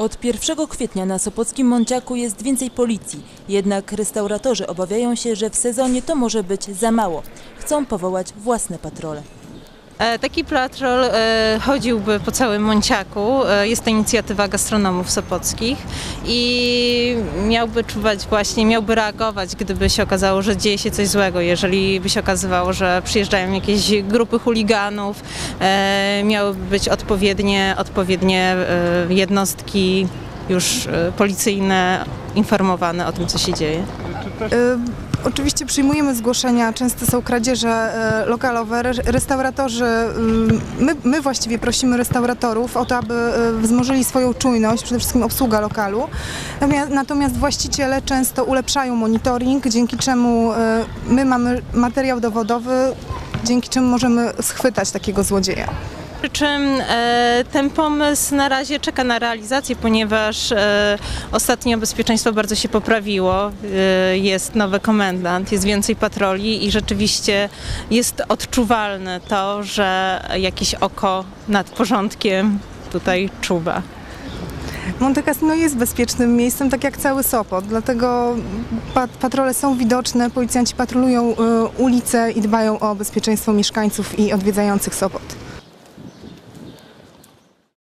Od 1 kwietnia na Sopockim Mąciaku jest więcej policji, jednak restauratorzy obawiają się, że w sezonie to może być za mało. Chcą powołać własne patrole. E, Taki patrol e, chodziłby po całym Monciaku. E, Jest to inicjatywa gastronomów sopockich i miałby czuwać właśnie, miałby reagować, gdyby się okazało, że dzieje się coś złego. Jeżeli by się okazywało, że przyjeżdżają jakieś grupy chuliganów, miałyby być odpowiednie, odpowiednie jednostki już policyjne informowane o tym, co się dzieje. Oczywiście przyjmujemy zgłoszenia, często są kradzieże y, lokalowe. Re- Restauratorzy, y, my, my właściwie prosimy restauratorów o to, aby y, wzmożyli swoją czujność, przede wszystkim obsługa lokalu. Natomiast, właściciele często ulepszają monitoring, dzięki czemu y, my mamy materiał dowodowy, dzięki czemu możemy schwytać takiego złodzieja. Przy czym e, ten pomysł na razie czeka na realizację, ponieważ e, ostatnio bezpieczeństwo bardzo się poprawiło. E, jest nowy komendant, jest więcej patroli i rzeczywiście jest odczuwalne to, że jakieś oko nad porządkiem tutaj czuwa. Monte Cassino jest bezpiecznym miejscem, tak jak cały Sopot, dlatego pat- patrole są widoczne, policjanci patrolują ulice i dbają o bezpieczeństwo mieszkańców i odwiedzających Sopot.